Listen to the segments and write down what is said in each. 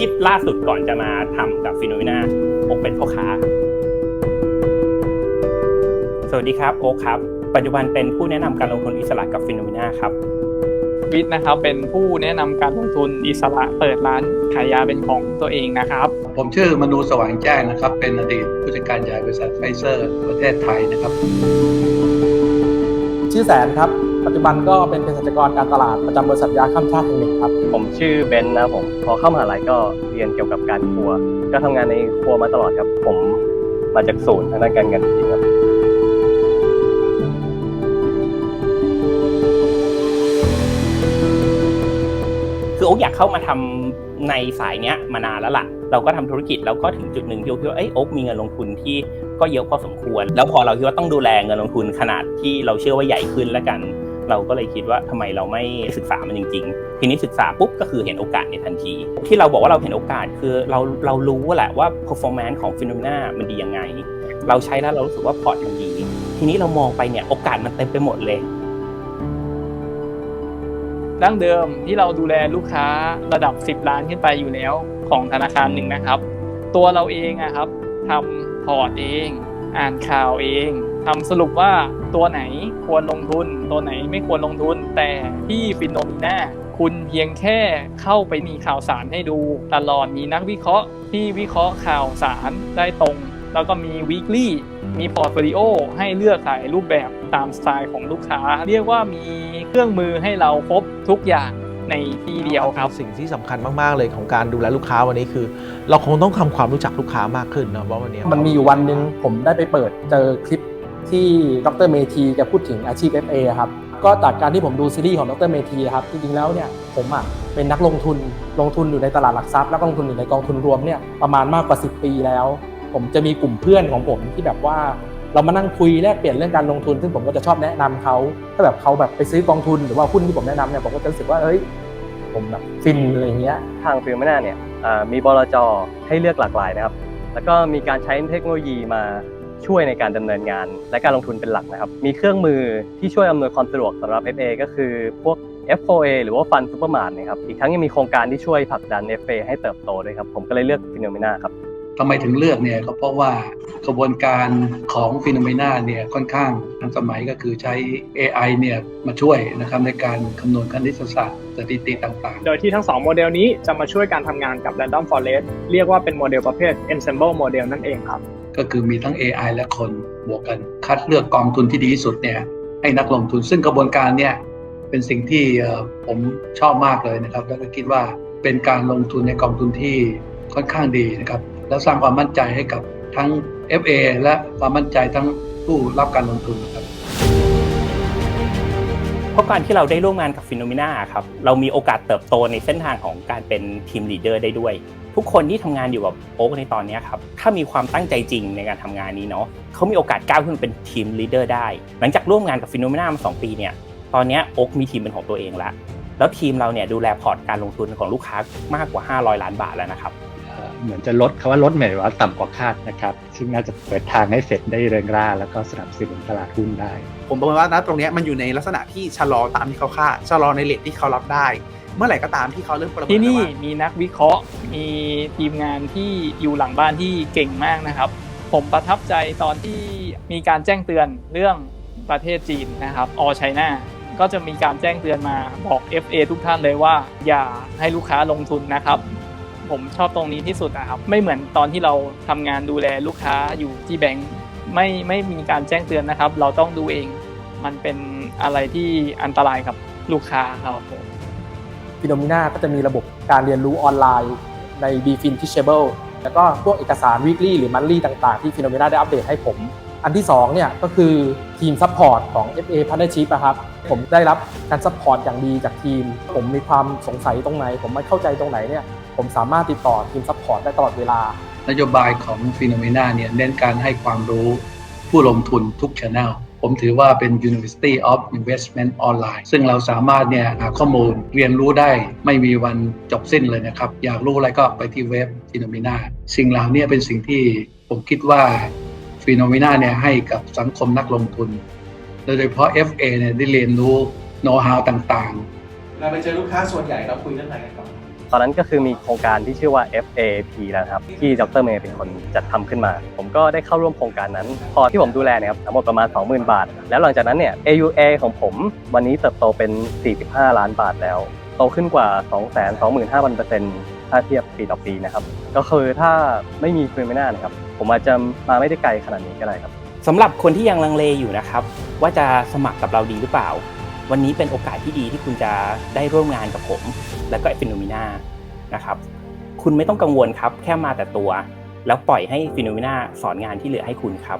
ชีพล่าสุดก่อนจะมาทำกับฟิโนเมนาโอ๊กเป็นพ่อค้าครับสวัสดีครับโอ๊กครับ ปัจจุบันเป็นผู้แนะนำการลงทุนอิสระกับฟิโนเมนาครับวิทย์นะครับเป็นผู้แนะนำการลงทุนอิสระเปิดร้านขายยาเป็นของตัวเองนะครับ ผมชื่อมนูสว่างแจ้งนะครับ เป็นอดีตผู้จัดการใหญ่บริษัทไฟเซอร์ ประเทศไทยนะครับ ชื่อแสนครับ ปัจจุบันก็เป็นเภสัชกรการตลาดประจำบริษัทยาข้ามชาติแห่งหนึ่งครับ ผมชื่อเบนซ์นะครับผมพอเข้ามหาลัยก็เรียนเกี่ยวกับการครัว ก็ทำงานในครัวมาตลอดครับ ผมมาจากศูนย์ทางด้านการเงินจริงครับ คือโอ๊กอยากเข้ามาทำในสายเนี้ยมานานแล้วล่ะ เราก็ทำธุรกิจแล้วก็ถึงจุดหนึ่งที่โอ๊กคิดว่าเอ้ยโอ๊กมีเงินลงทุนที่ก็เยอะพอสมควร แล้วพอเราคิดว่าต้องดูแลเงินลงทุนขนาดที่เราเชื่อว่าใหญ่ขึ้นแล้วกัน เราก็เลยคิดว่าทำไมเราไม่ศึกษามันจริง ๆ ทีนี้ศึกษาปุ๊บก็คือเห็นโอกาสในทันที ที่เราบอกว่าเราเห็นโอกาสคือเราเรารู้แหละว่า performance ของฟิโนเมนามันดียังไง เราใช้แล้วเรารู้สึกว่าพอร์ตมันดี ทีนี้เรามองไปเนี่ยโอกาสมันเต็มไปหมดเลยดั้งเดิมที่เราดูแลลูกค้าระดับ 10 ล้านขึ้นไปอยู่แล้วของธนาคารหนึ่งนะครับ ตัวเราเองอะครับทำพอร์ตเอง อ่านข่าวเอง ทำสรุปว่าตัวไหนควรลงทุน ตัวไหนไม่ควรลงทุน แต่ที่ฟินโนมิน่าคุณเพียงแค่เข้าไปมีข่าวสารให้ดู ตลอดมีนักวิเคราะห์ที่วิเคราะห์ข่าวสารได้ตรง แล้วก็มี weekly มีพอร์ตโฟลิโอให้เลือกหลายรูปแบบตามสไตล์ของลูกค้า เรียกว่ามีเครื่องมือให้เราครบทุกอย่างในที่เดียวครับสิ่งที่สำคัญมาก ๆ เลยของการดูแลลูกค้าวันนี้คือ เราคงต้องทำความรู้จักลูกค้ามากขึ้นนะเพราะวันนี้มันมีอยู่วันหนึ่งผมได้ไปเปิดเจอคลิป ที่ดรเมทีแกพูดถึงอาชีพ FA ครับก็จากการที่ผมดูซีรีส์ของดรเมทีครับจริงๆแล้วเนี่ยผมอะเป็นนักลงทุนลงทุนอยู่ในตลาดหลักทรัพย์แล้วก็ลงทุนอยู่ในกองทุนรวมเนี่ยประมาณมากกว่า 10 ปีแล้ว ผมจะมีกลุ่มเพื่อนของผมที่แบบว่าเรามานั่งคุยแลกเปลี่ยนเรื่องการลงทุน ซึ่งผมก็จะชอบแนะนำเขาถ้าแบบเขาแบบไปซื้อกองทุนหรือว่าหุ้นที่ผมแนะนำเนี่ยผมก็จะรู้สึกว่าเฮ้ยผมแบบฟินอะไรเงี้ยทางฟิลเมนาเนี่ยมีบลจให้เลือกหลากหลายนะครับแล้วก็มีการใช้เทคโนโลยีมา ช่วยในการดำเนินงาน และการลงทุนเป็นหลักนะครับ มีเครื่องมือที่ช่วยอำนวยความสะดวกสำหรับ FA ก็คือพวก F4A หรือว่าฟันซูเปอร์มาร์นะครับ อีกทั้งยังมีโครงการที่ช่วยผลักดัน FA ให้เติบโตด้วยครับ ผมก็เลยเลือกฟิโนเมนาครับทำไมถึงเลือกเนี่ยก็เพราะว่ากระบวนการของฟิโนเมนาเนี่ยค่อนข้างทันสมัยก็คือใช้ AI เนี่ยมาช่วยนะครับในการคำนวณคณิตศาสตร์สถิติต่างๆ โดยที่ทั้ง 2 โมเดลนี้จะมาช่วยการทำงานกับ Random Forest เรียกว่าเป็นโมเดลประเภท Ensemble Model นั่นเองครับ ก็คือมีทั้ง AI และคนบวกกันคัดเลือกกองทุนที่ดีที่สุดเนี่ยให้นักลงทุนซึ่งกระบวนการเนี่ยเป็นสิ่งที่ผมชอบมากเลยนะครับ แล้วก็คิดว่าเป็นการลงทุนในกองทุนที่ค่อนข้างดีนะครับ แล้วสร้างความมั่นใจให้กับทั้ง FA และความมั่นใจทั้งผู้รับการลงทุนนะครับเพราะการที่เราได้ร่วมงานกับฟิโนเมนาครับเรามีโอกาสเติบโตในเส้นทางของการเป็นทีมลีดเดอร์ได้ด้วย ทุกคนที่ทำงานอยู่กับโอ๊กในตอนเนี้ยครับถ้ามีความตั้งใจจริงในการทำงานนี้เนาะเขามีโอกาสก้าวขึ้นเป็นทีมลีดเดอร์ได้ หลังจากร่วมงานกับฟิโนเมนามาสองปีเนี่ยตอนเนี้ยโอ๊กมีทีมเป็นของตัวเองแล้วแล้วทีมเราเนี่ยดูแลพอร์ตการลงทุนของลูกค้ามากกว่า 500 ล้านบาทแล้วนะครับเอ่อเหมือนจะลดคำว่าลดหมายว่าต่ำกว่าคาดนะครับ ซึ่งน่าจะเปิดทางให้เฟดได้เริงร่า แล้วก็สนับสนุนตลาดหุ้นได้ ผมประเมินว่านะตรงเนี้ยมันอยู่ในลักษณะที่ชะลอตามที่เขาคาดชะลอในเลทที่เขารับได้ เมื่อไหร่ก็ตามที่เขาเริ่มประเมินที่นี่แล้วว่ามีนักวิเคราะห์ มีทีมงานที่อยู่หลังบ้านที่เก่งมากนะครับ ผมประทับใจตอนที่มีการแจ้งเตือนเรื่องประเทศจีนนะครับออไชน่าก็จะมีการแจ้งเตือนมาบอก FA ทุกท่านเลยว่า อย่าให้ลูกค้าลงทุนนะครับ ผมชอบตรงนี้ที่สุดนะครับ ไม่เหมือนตอนที่เราทำงานดูแลลูกค้าอยู่ที่แบงก์ไม่ไม่มีการแจ้งเตือนนะครับ เราต้องดูเอง มันเป็นอะไรที่อันตรายกับลูกค้าครับผม ฟิโนมิน่าก็จะมีระบบการเรียนรู้ออนไลน์ใน BFIN Teachable แล้วก็พวกเอกสาร weekly หรือ monthly ต่างๆ ที่ฟิโนมิน่าได้อัปเดตให้ผม อันที่2เนี่ยก็คือทีมซัพพอร์ตของ FA Partnership อะครับ ผมได้รับการซัพพอร์ตอย่างดีจากทีม ผมมีความสงสัยตรงไหน ผมไม่เข้าใจตรงไหนเนี่ย ผมสามารถติดต่อทีมซัพพอร์ตได้ตลอดเวลา นโยบายของฟิโนเมนาเนี่ยเน้นการให้ความรู้ผู้ลงทุนทุก Channel ผมถือว่าเป็น University of Investment Online ซึ่งเราสามารถเนี่ยหาข้อมูลเรียนรู้ได้ไม่มีวันจบสิ้นเลยนะครับ อยากรู้อะไรก็ไปที่เว็บฟิโนเมนาสิ่งเหล่านี้เป็นสิ่งที่ผมคิดว่าฟิโนเมนาเนี่ยให้กับสังคมนักลงทุน โดยเฉพาะ FA เนี่ยได้เรียนรู้โน้ตฮาวต่างๆเราไปเจอลูกค้าส่วนใหญ่เราคุยเรื่องอะไรกันก่อน ตอนนั้นก็คือมีโครงการที่ชื่อว่า FAP นะครับ ที่ดรเมย์เป็นคนจัดทำขึ้นมา ผมก็ได้เข้าร่วมโครงการนั้น พอที่ผมดูแลเนี่ยครับทั้งหมดประมาณ 20,000 บาท แล้วหลังจากนั้นเนี่ย AUA ของผมวันนี้เติบโตเป็น 45 ล้านบาทแล้ว โตขึ้นกว่า 225,000%ถ้าเทียบปีต่อปีนะครับ ก็คือถ้าไม่มีฟิโนเมนานะครับ ผมอาจจะมาไม่ได้ไกลขนาดนี้ก็ได้ครับสำหรับคนที่ยังลังเลอยู่นะครับ ว่าจะสมัครกับเราดีหรือเปล่า วันนี้เป็นโอกาสที่ดีที่คุณจะได้ร่วมงานกับผม และก็ฟิโนมิน่านะครับคุณไม่ต้องกังวลครับ แค่มาแต่ตัว แล้วปล่อยให้ฟิโนมิน่าสอนงานที่เหลือให้คุณครับ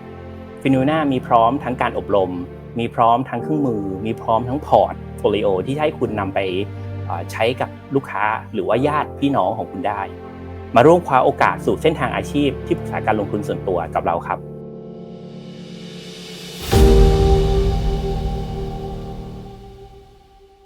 ฟิโนมิน่ามีพร้อมทั้งการอบรม มีพร้อมทั้งเครื่องมือ มีพร้อมทั้งพอร์ตโฟลิโอที่ให้คุณนำไปใช้กับลูกค้าหรือว่าญาติพี่น้องของคุณได้ มาร่วมคว้าโอกาสสู่เส้นทางอาชีพที่ปรึกษาการลงทุนส่วนตัวกับเราครับ